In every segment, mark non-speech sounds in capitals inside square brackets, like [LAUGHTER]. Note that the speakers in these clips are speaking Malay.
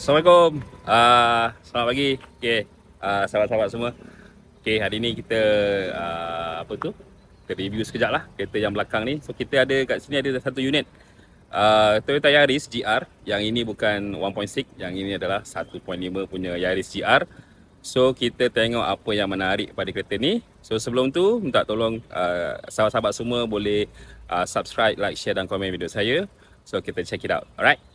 Assalamualaikum. Uh, selamat pagi. Okey, uh, sahabat-sahabat semua. Okey, hari ni kita uh, apa tu? Kita review sekejap lah kereta yang belakang ni. So kita ada kat sini ada satu unit uh, Toyota Yaris GR. Yang ini bukan 1.6, yang ini adalah 1.5 punya Yaris GR. So kita tengok apa yang menarik pada kereta ni. So sebelum tu minta tolong uh, sahabat-sahabat semua boleh uh, subscribe, like, share dan komen video saya. So kita check it out. Alright.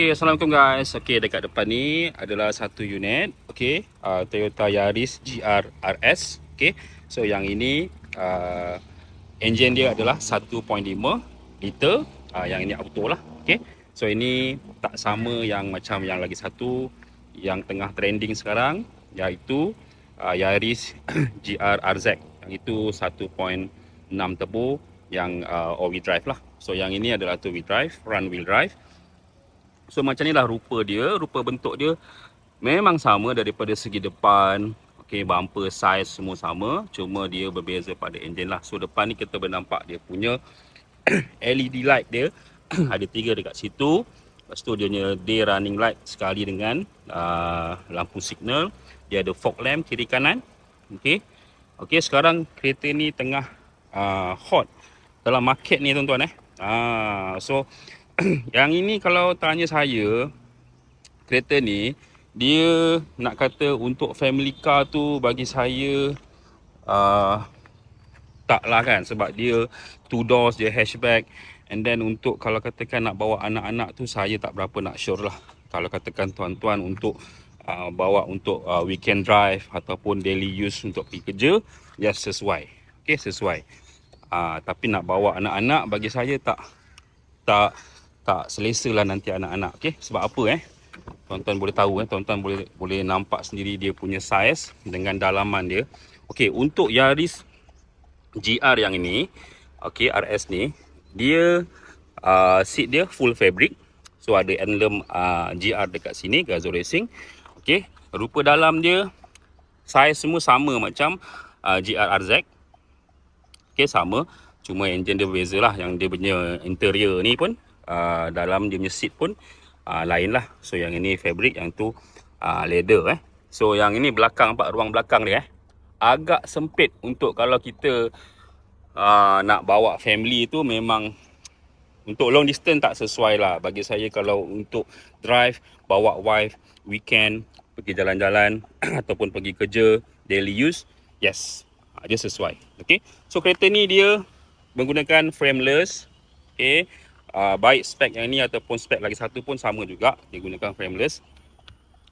Okey, Assalamualaikum guys. Okey, dekat depan ni adalah satu unit. Okey, uh, Toyota Yaris GR RS. Okey, so yang ini uh, engine dia adalah 1.5 liter. Uh, yang ini auto lah. Okey, so ini tak sama yang macam yang lagi satu yang tengah trending sekarang iaitu uh, Yaris [COUGHS] GR RZ. Yang itu 1.6 turbo yang uh, all-wheel drive lah. So yang ini adalah two-wheel drive, front-wheel drive. So macam ni lah rupa dia, rupa bentuk dia memang sama daripada segi depan, okay, bumper size semua sama, cuma dia berbeza pada enjin lah. So depan ni kita bernampak dia punya [CLEARS THROAT] LED light dia [CLEARS THROAT] ada tiga dekat situ. Lepas tu dia punya day running light sekali dengan uh, lampu signal. Dia ada fog lamp kiri kanan. Okay. Okay sekarang kereta ni tengah uh, hot dalam market ni tuan-tuan eh. Uh, so [CLEARS THROAT] yang ini kalau tanya saya kereta ni dia nak kata untuk family car tu bagi saya uh, tak lah kan? Sebab dia two doors dia hatchback. And then untuk kalau katakan nak bawa anak-anak tu saya tak berapa nak sure lah. Kalau katakan tuan-tuan untuk uh, bawa untuk uh, weekend drive ataupun daily use untuk pergi kerja ya yes, sesuai. Okay sesuai. Uh, tapi nak bawa anak-anak bagi saya tak tak tak selesa lah nanti anak-anak okay? sebab apa eh? Tuan-tuan boleh tahu eh? Tuan-tuan boleh boleh nampak sendiri dia punya saiz dengan dalaman dia. Okey untuk Yaris GR yang ini okey RS ni dia uh, seat dia full fabric. So ada emblem uh, GR dekat sini Gazoo Racing. Okey rupa dalam dia saiz semua sama macam uh, GR RZ okey sama. Cuma enjin dia berbeza lah yang dia punya interior ni pun uh, dalam dia punya seat pun uh, lain lah. So yang ini fabric, yang tu uh, leather eh. So yang ini belakang, pak ruang belakang dia eh. Agak sempit untuk kalau kita uh, nak bawa family tu memang untuk long distance tak sesuai lah. Bagi saya kalau untuk drive, bawa wife, weekend, pergi jalan-jalan [CLEARS THROAT] ataupun pergi kerja, daily use, yes, dia sesuai. Okay. So kereta ni dia menggunakan frameless. Okay uh, baik spek yang ini ataupun spek lagi satu pun sama juga. Dia gunakan frameless.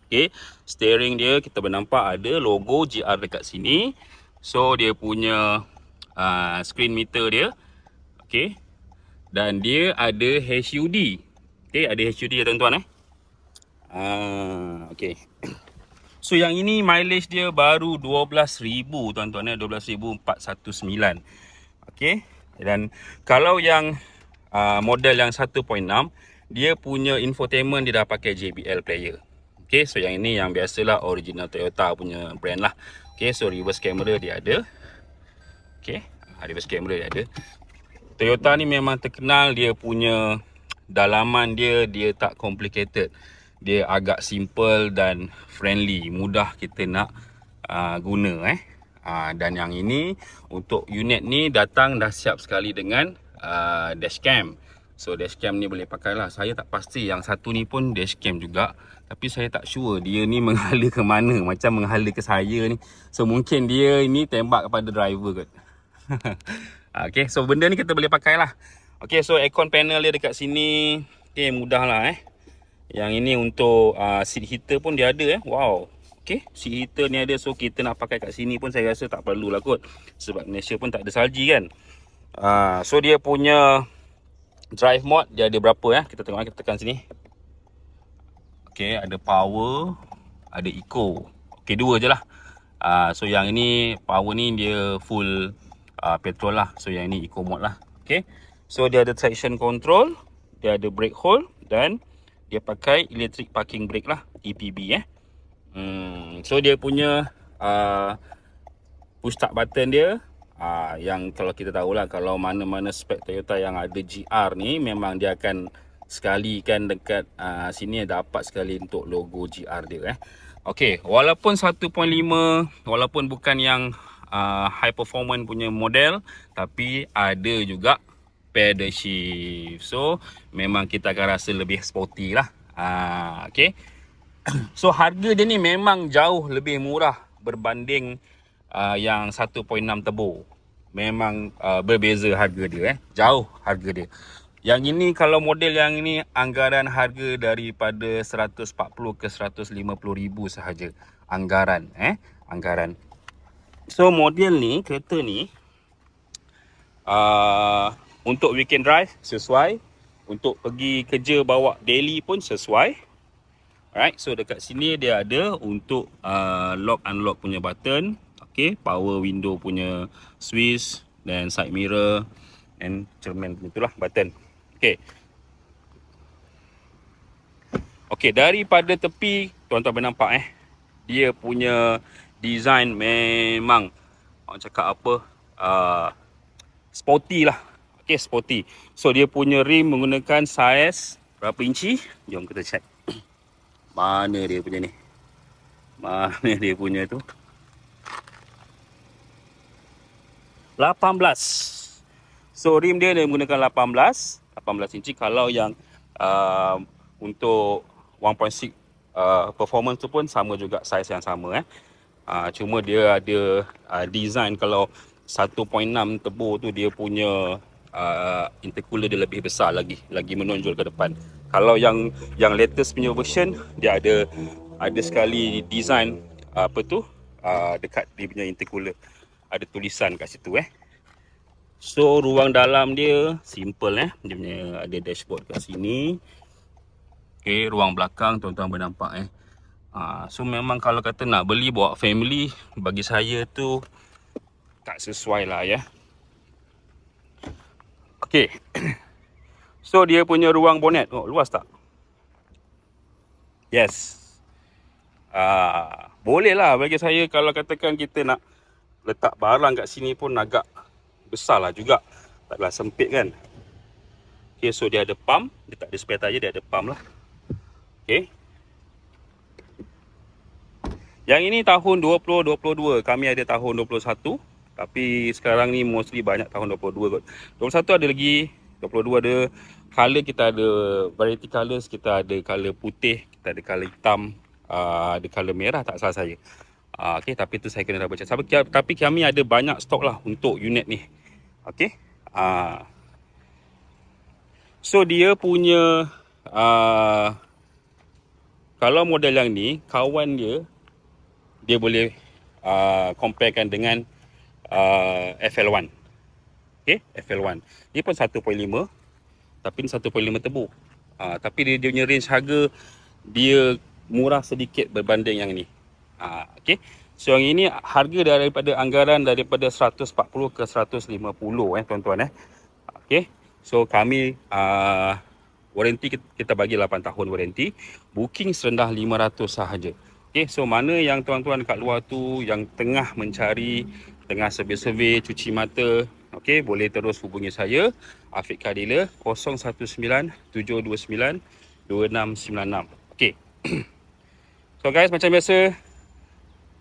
Okey steering dia kita bernampak ada logo GR dekat sini. So dia punya uh, screen meter dia okey dan dia ada HUD okey ada HUD ya tuan-tuan eh? Uh, okey. [COUGHS] So yang ini mileage dia baru 12,000 tuan-tuan eh? 12,419 Okay Dan kalau yang uh, model yang 1.6 dia punya infotainment dia dah pakai JBL player. Okay, so yang ini yang biasalah original Toyota punya brand lah. Okay, so reverse camera dia ada. Okay, uh, reverse camera dia ada. Toyota ni memang terkenal dia punya dalaman dia dia tak complicated. Dia agak simple dan friendly mudah kita nak uh, guna eh. Uh, dan yang ini untuk unit ni datang dah siap sekali dengan uh, dashcam. So dashcam ni boleh pakai lah. Saya tak pasti yang satu ni pun dashcam juga. Tapi saya tak sure dia ni [LAUGHS] menghala ke mana. Macam menghala ke saya ni. So mungkin dia ini tembak kepada driver kot. [LAUGHS] okay so benda ni kita boleh pakai lah. Okay so aircon panel dia dekat sini. Okay mudah lah eh. Yang ini untuk uh, seat heater pun dia ada eh. Wow. Okay, seat heater ni ada so kita nak pakai kat sini pun saya rasa tak perlu lah kot. Sebab Malaysia pun tak ada salji kan. Uh, so dia punya drive mode dia ada berapa ya? Kita tengok kita tekan sini. Okay, ada power, ada eco. Okay, dua je lah. Uh, so yang ini power ni dia full uh, petrol lah. So yang ini eco mode lah. Okay. So dia ada traction control, dia ada brake hold dan dia pakai electric parking brake lah, EPB eh. Hmm, so dia punya uh, push start button dia uh, yang kalau kita tahu lah kalau mana-mana spek Toyota yang ada GR ni memang dia akan sekali kan dekat uh, sini dapat sekali untuk logo GR dia eh. Okey, walaupun 1.5 walaupun bukan yang uh, high performance punya model tapi ada juga pedal shift. So memang kita akan rasa lebih sporty lah. Uh, okey. [COUGHS] So harga dia ni memang jauh lebih murah berbanding uh, yang 1.6 turbo. Memang uh, berbeza harga dia eh. Jauh harga dia. Yang ini kalau model yang ini anggaran harga daripada 140 ke 150 ribu sahaja. Anggaran eh. Anggaran. So model ni, kereta ni uh, untuk weekend drive sesuai. Untuk pergi kerja bawa daily pun sesuai. Alright, so dekat sini dia ada untuk uh, lock unlock punya button, okay, power window punya switch dan side mirror and cermin itulah button. Okay. Okay, daripada tepi tuan-tuan boleh nampak eh, dia punya design memang orang cakap apa uh, sporty lah. Okay, sporty. So dia punya rim menggunakan size berapa inci? Jom kita check. [COUGHS] Mana dia punya ni? Mana dia punya tu? 18. So rim dia dia menggunakan 18, 18 inci kalau yang uh, untuk 1.6 uh, performance tu pun sama juga size yang sama eh. Uh, cuma dia ada uh, design kalau 1.6 turbo tu dia punya uh, intercooler dia lebih besar lagi, lagi menonjol ke depan kalau yang yang latest punya version dia ada ada sekali design apa tu uh, dekat dia punya intercooler ada tulisan kat situ eh so ruang dalam dia simple eh dia punya ada dashboard kat sini okey ruang belakang tuan-tuan boleh nampak eh uh, so memang kalau kata nak beli bawa family bagi saya tu tak sesuai lah ya okey [CLEARS THROAT] So dia punya ruang bonnet. Oh, luas tak? Yes. Ah, boleh lah bagi saya kalau katakan kita nak letak barang kat sini pun agak besar lah juga. Taklah sempit kan. Okay, so dia ada pump. Dia tak ada spare tire, dia ada pump lah. Okay. Yang ini tahun 2022. Kami ada tahun 21. Tapi sekarang ni mostly banyak tahun 22 kot. 21 ada lagi. 22 ada color kita ada variety colors kita ada color putih kita ada color hitam uh, ada color merah tak salah saya uh, okey tapi tu saya kena dah baca. Tapi, tapi kami ada banyak stok lah untuk unit ni. Okey? Uh, so dia punya uh, kalau model yang ni kawan dia dia boleh uh, comparekan dengan uh, FL1 okey? FL1 ni pun 1.5 tapi ni 1.5 tebu. Ha, tapi dia, dia punya range harga dia murah sedikit berbanding yang ni. Ha, okay. So yang ini harga daripada anggaran daripada 140 ke 150 eh tuan-tuan eh. Okay. So kami uh, warranty kita bagi 8 tahun warranty. Booking serendah 500 sahaja. Okay. So mana yang tuan-tuan kat luar tu yang tengah mencari, tengah survey-survey, cuci mata, Okey, boleh terus hubungi saya Afiq Kadila 019-729-2696. Okey. [CLEARS THROAT] so guys, macam biasa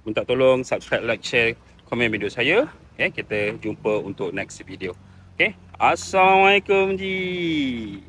minta tolong subscribe, like, share, komen video saya. Okay, kita jumpa untuk next video. Okey. Assalamualaikum ji.